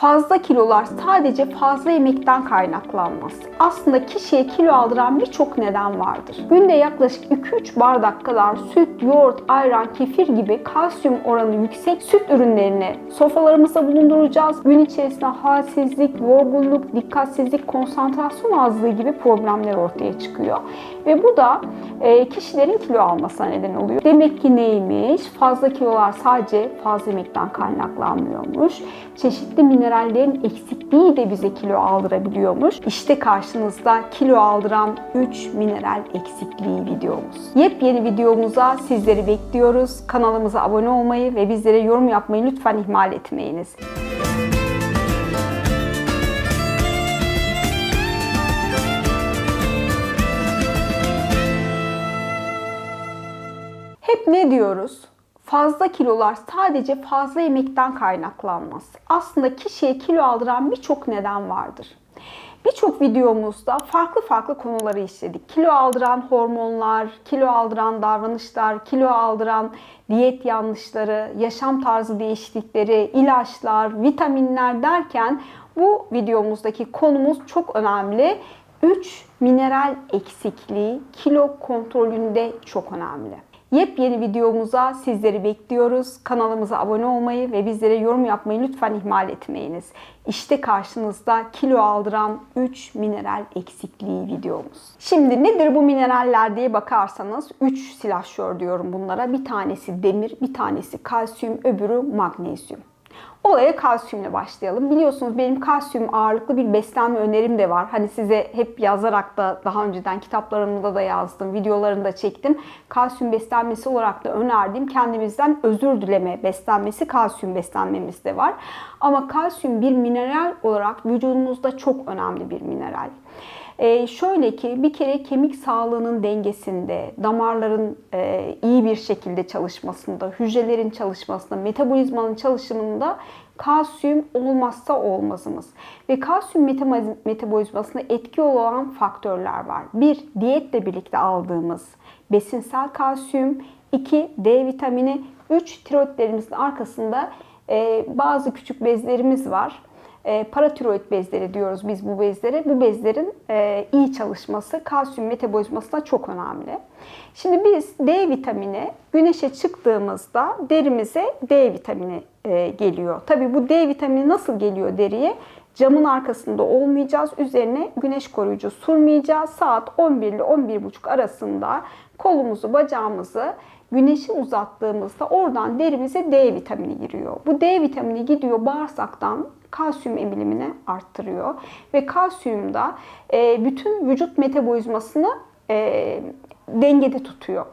Fazla kilolar sadece fazla yemekten kaynaklanmaz. Aslında kişiye kilo aldıran birçok neden vardır. Günde yaklaşık 2-3 bardak kadar süt, yoğurt, ayran, kefir gibi kalsiyum oranı yüksek süt ürünlerini sofralarımızda bulunduracağız. Gün içerisinde halsizlik, yorgunluk, dikkatsizlik, konsantrasyon azlığı gibi problemler ortaya çıkıyor. Ve bu da e, kişilerin kilo almasına neden oluyor. Demek ki neymiş? Fazla kilolar sadece fazla yemekten kaynaklanmıyormuş. Çeşitli minerallerin eksikliği de bize kilo aldırabiliyormuş. İşte karşınızda kilo aldıran 3 mineral eksikliği videomuz. Yepyeni videomuza sizleri bekliyoruz. Kanalımıza abone olmayı ve bizlere yorum yapmayı lütfen ihmal etmeyiniz. Hep ne diyoruz? Fazla kilolar sadece fazla yemekten kaynaklanmaz. Aslında kişiye kilo aldıran birçok neden vardır. Birçok videomuzda farklı farklı konuları işledik. Kilo aldıran hormonlar, kilo aldıran davranışlar, kilo aldıran diyet yanlışları, yaşam tarzı değişiklikleri, ilaçlar, vitaminler derken bu videomuzdaki konumuz çok önemli. 3 mineral eksikliği kilo kontrolünde çok önemli. Yepyeni videomuza sizleri bekliyoruz. Kanalımıza abone olmayı ve bizlere yorum yapmayı lütfen ihmal etmeyiniz. İşte karşınızda kilo aldıran 3 mineral eksikliği videomuz. Şimdi nedir bu mineraller diye bakarsanız 3 silahşör diyorum bunlara. Bir tanesi demir, bir tanesi kalsiyum, öbürü magnezyum. Olaya kalsiyumla başlayalım. Biliyorsunuz benim kalsiyum ağırlıklı bir beslenme önerim de var. Hani size hep yazarak da daha önceden kitaplarımda da yazdım, videolarını da çektim. Kalsiyum beslenmesi olarak da önerdiğim kendimizden özür dileme beslenmesi kalsiyum beslenmemiz de var. Ama kalsiyum bir mineral olarak vücudumuzda çok önemli bir mineral. Ee, şöyle ki bir kere kemik sağlığının dengesinde, damarların e, iyi bir şekilde çalışmasında, hücrelerin çalışmasında, metabolizmanın çalışımında kalsiyum olmazsa olmazımız. Ve kalsiyum metabolizmasına etki olan faktörler var. Bir, diyetle birlikte aldığımız besinsel kalsiyum, iki, D vitamini, üç, tiroidlerimizin arkasında e, bazı küçük bezlerimiz var e, paratiroid bezleri diyoruz biz bu bezlere. Bu bezlerin e, iyi çalışması kalsiyum metabolizmasına çok önemli. Şimdi biz D vitamini güneşe çıktığımızda derimize D vitamini e, geliyor. Tabi bu D vitamini nasıl geliyor deriye? Camın arkasında olmayacağız. Üzerine güneş koruyucu sürmeyeceğiz. Saat 11 ile 11.30 arasında kolumuzu, bacağımızı güneşe uzattığımızda oradan derimize D vitamini giriyor. Bu D vitamini gidiyor bağırsaktan kalsiyum emilimini arttırıyor. Ve kalsiyum da e, bütün vücut metabolizmasını e, dengede tutuyor.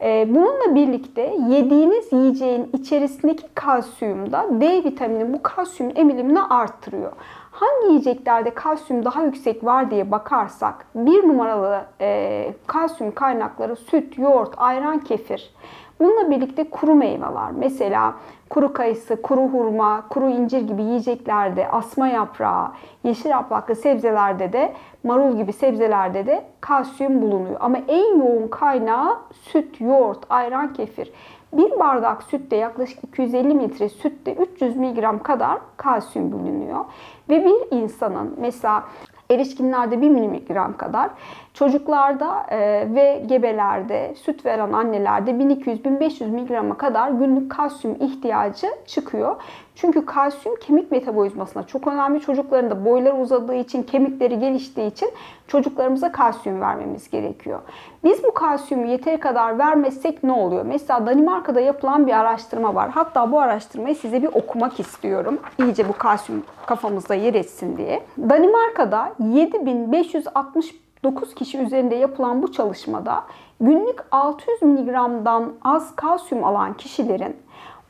E, bununla birlikte yediğiniz yiyeceğin içerisindeki kalsiyum da D vitamini bu kalsiyum emilimini arttırıyor. Hangi yiyeceklerde kalsiyum daha yüksek var diye bakarsak bir numaralı e, kalsiyum kaynakları süt, yoğurt, ayran, kefir. Bununla birlikte kuru meyveler. Mesela kuru kayısı, kuru hurma, kuru incir gibi yiyeceklerde, asma yaprağı, yeşil yapraklı sebzelerde de, marul gibi sebzelerde de kalsiyum bulunuyor. Ama en yoğun kaynağı süt, yoğurt, ayran, kefir. Bir bardak sütte yaklaşık 250 litre sütte 300 mg kadar kalsiyum bulunuyor. Ve bir insanın mesela erişkinlerde 1 miligram kadar, çocuklarda e, ve gebelerde, süt veren annelerde 1200-1500 miligrama kadar günlük kalsiyum ihtiyacı çıkıyor. Çünkü kalsiyum kemik metabolizmasına çok önemli. Çocukların da boyları uzadığı için, kemikleri geliştiği için çocuklarımıza kalsiyum vermemiz gerekiyor. Biz bu kalsiyumu yeteri kadar vermezsek ne oluyor? Mesela Danimarka'da yapılan bir araştırma var. Hatta bu araştırmayı size bir okumak istiyorum. İyice bu kalsiyum kafamızda yer etsin diye. Danimarka'da 7569 kişi üzerinde yapılan bu çalışmada günlük 600 mg'dan az kalsiyum alan kişilerin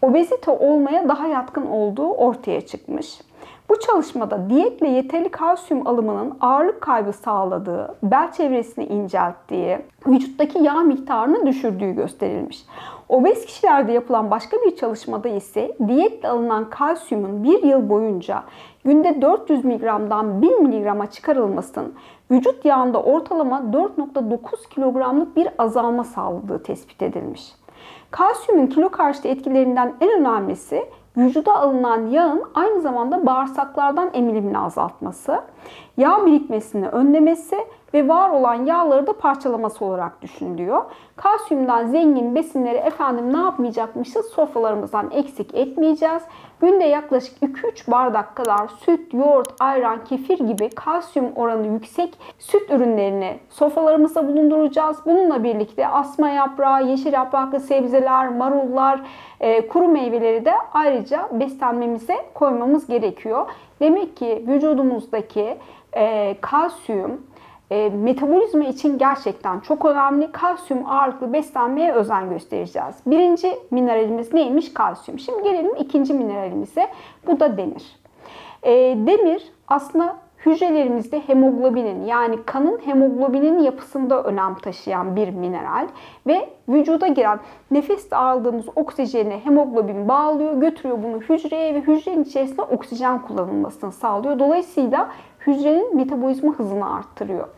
obezite olmaya daha yatkın olduğu ortaya çıkmış. Bu çalışmada diyetle yeterli kalsiyum alımının ağırlık kaybı sağladığı, bel çevresini incelttiği, vücuttaki yağ miktarını düşürdüğü gösterilmiş. Obez kişilerde yapılan başka bir çalışmada ise diyetle alınan kalsiyumun bir yıl boyunca günde 400 mg'dan 1000 mg'a çıkarılmasının vücut yağında ortalama 4.9 kilogramlık bir azalma sağladığı tespit edilmiş. Kalsiyumun kilo karşıtı etkilerinden en önemlisi vücuda alınan yağın aynı zamanda bağırsaklardan emilimini azaltması, yağ birikmesini önlemesi ve var olan yağları da parçalaması olarak düşünülüyor. Kalsiyumdan zengin besinleri efendim ne yapmayacakmışız? Sofralarımızdan eksik etmeyeceğiz. Günde yaklaşık 2-3 bardak kadar süt, yoğurt, ayran, kefir gibi kalsiyum oranı yüksek süt ürünlerini sofralarımızda bulunduracağız. Bununla birlikte asma yaprağı, yeşil yapraklı sebzeler, marullar, e, kuru meyveleri de ayrıca beslenmemize koymamız gerekiyor. Demek ki vücudumuzdaki e, kalsiyum, e, metabolizma için gerçekten çok önemli. Kalsiyum ağırlıklı beslenmeye özen göstereceğiz. Birinci mineralimiz neymiş? Kalsiyum. Şimdi gelelim ikinci mineralimize. Bu da demir. E, demir aslında hücrelerimizde hemoglobinin yani kanın hemoglobinin yapısında önem taşıyan bir mineral ve vücuda giren nefeste aldığımız oksijeni hemoglobin bağlıyor, götürüyor bunu hücreye ve hücrenin içerisinde oksijen kullanılmasını sağlıyor. Dolayısıyla hücrenin metabolizma hızını arttırıyor.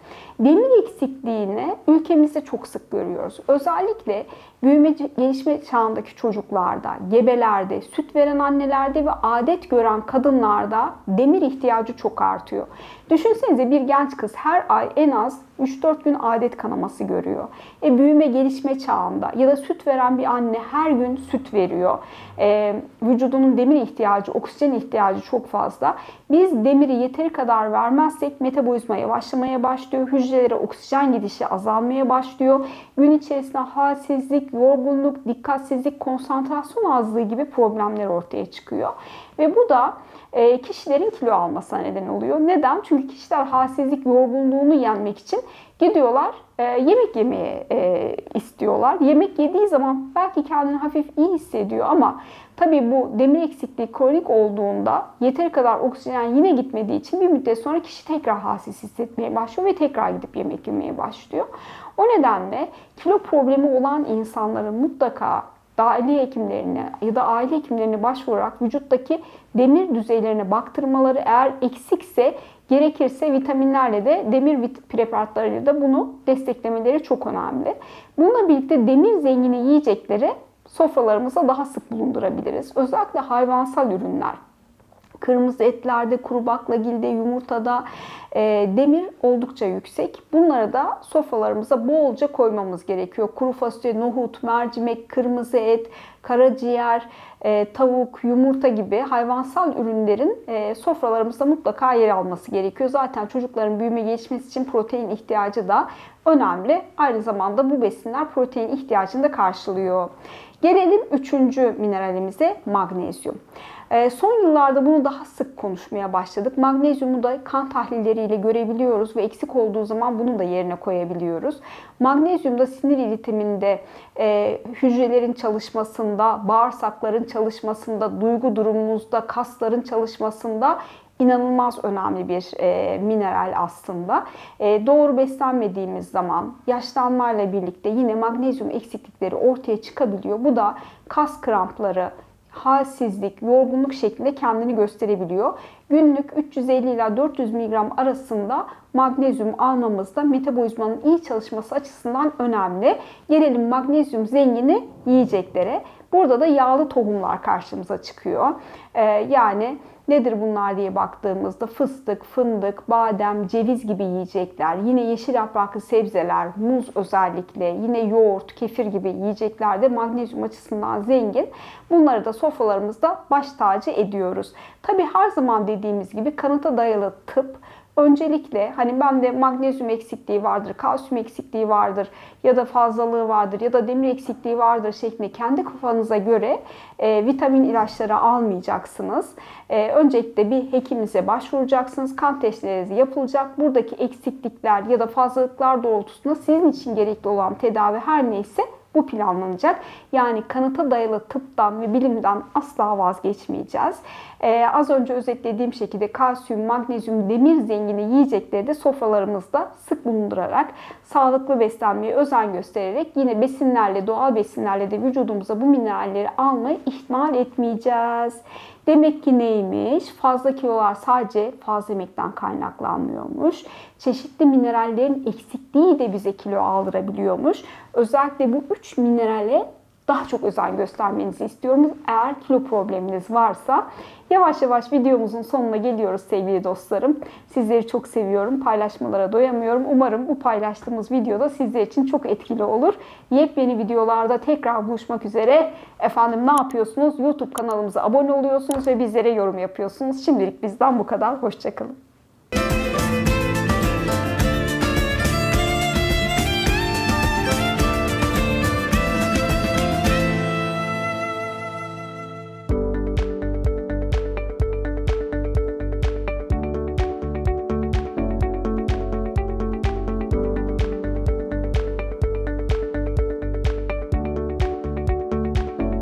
Demir eksikliğini ülkemizde çok sık görüyoruz. Özellikle büyüme gelişme çağındaki çocuklarda, gebelerde, süt veren annelerde ve adet gören kadınlarda demir ihtiyacı çok artıyor. Düşünsenize bir genç kız her ay en az 3-4 gün adet kanaması görüyor. E, büyüme gelişme çağında ya da süt veren bir anne her gün süt veriyor. E, vücudunun demir ihtiyacı, oksijen ihtiyacı çok fazla. Biz demiri yeteri kadar vermezsek metabolizma yavaşlamaya başlıyor. Hücrelere oksijen gidişi azalmaya başlıyor. Gün içerisinde halsizlik, yorgunluk, dikkatsizlik, konsantrasyon azlığı gibi problemler ortaya çıkıyor. Ve bu da e, kişilerin kilo almasına neden oluyor. Neden? Çünkü kişiler halsizlik, yorgunluğunu yenmek için gidiyorlar e, yemek yemeye istiyorlar. Yemek yediği zaman belki kendini hafif iyi hissediyor ama tabii bu demir eksikliği kronik olduğunda yeteri kadar oksijen yine gitmediği için bir müddet sonra kişi tekrar halsiz hissetmeye başlıyor ve tekrar gidip yemek yemeye başlıyor. O nedenle kilo problemi olan insanların mutlaka dahiliye hekimlerine ya da aile hekimlerine başvurarak vücuttaki demir düzeylerine baktırmaları eğer eksikse gerekirse vitaminlerle de demir preparatlarıyla da bunu desteklemeleri çok önemli. Bununla birlikte demir zengini yiyecekleri sofralarımıza daha sık bulundurabiliriz. Özellikle hayvansal ürünler Kırmızı etlerde, kuru baklagilde, yumurtada e, demir oldukça yüksek. Bunları da sofralarımıza bolca koymamız gerekiyor. Kuru fasulye, nohut, mercimek, kırmızı et, karaciğer, e, tavuk, yumurta gibi hayvansal ürünlerin e, sofralarımızda mutlaka yer alması gerekiyor. Zaten çocukların büyüme gelişmesi için protein ihtiyacı da önemli. Aynı zamanda bu besinler protein ihtiyacını da karşılıyor. Gelelim üçüncü mineralimize magnezyum. Ee, son yıllarda bunu daha sık konuşmaya başladık. Magnezyumu da kan tahlilleriyle görebiliyoruz ve eksik olduğu zaman bunu da yerine koyabiliyoruz. Magnezyum da sinir iletiminde, e, hücrelerin çalışmasında, bağırsakların çalışmasında, duygu durumumuzda, kasların çalışmasında inanılmaz önemli bir e, mineral aslında. E, doğru beslenmediğimiz zaman yaşlanmayla birlikte yine magnezyum eksiklikleri ortaya çıkabiliyor. Bu da kas krampları, halsizlik, yorgunluk şeklinde kendini gösterebiliyor. Günlük 350 ila 400 mg arasında magnezyum almamız da metabolizmanın iyi çalışması açısından önemli. Gelelim magnezyum zengini yiyeceklere. Burada da yağlı tohumlar karşımıza çıkıyor. Ee, yani Nedir bunlar diye baktığımızda fıstık, fındık, badem, ceviz gibi yiyecekler, yine yeşil yapraklı sebzeler, muz özellikle, yine yoğurt, kefir gibi yiyeceklerde magnezyum açısından zengin. Bunları da sofralarımızda baş tacı ediyoruz. Tabi her zaman dediğimiz gibi kanıta dayalı tıp öncelikle hani bende magnezyum eksikliği vardır, kalsiyum eksikliği vardır ya da fazlalığı vardır ya da demir eksikliği vardır şeklinde kendi kafanıza göre e, vitamin ilaçları almayacaksınız. E, öncelikle bir hekiminize başvuracaksınız. Kan testleriniz yapılacak. Buradaki eksiklikler ya da fazlalıklar doğrultusunda sizin için gerekli olan tedavi her neyse bu planlanacak. Yani kanıta dayalı tıptan ve bilimden asla vazgeçmeyeceğiz. Ee, az önce özetlediğim şekilde kalsiyum, magnezyum, demir zengini yiyecekleri de sofralarımızda sık bulundurarak sağlıklı beslenmeye özen göstererek yine besinlerle, doğal besinlerle de vücudumuza bu mineralleri almayı ihmal etmeyeceğiz. Demek ki neymiş? Fazla kilolar sadece fazla yemekten kaynaklanmıyormuş. Çeşitli minerallerin eksikliği de bize kilo aldırabiliyormuş. Özellikle bu üç minerale daha çok özen göstermenizi istiyorum. Eğer kilo probleminiz varsa yavaş yavaş videomuzun sonuna geliyoruz sevgili dostlarım. Sizleri çok seviyorum. Paylaşmalara doyamıyorum. Umarım bu paylaştığımız videoda sizler için çok etkili olur. Yepyeni videolarda tekrar buluşmak üzere. Efendim ne yapıyorsunuz? YouTube kanalımıza abone oluyorsunuz ve bizlere yorum yapıyorsunuz. Şimdilik bizden bu kadar. Hoşçakalın.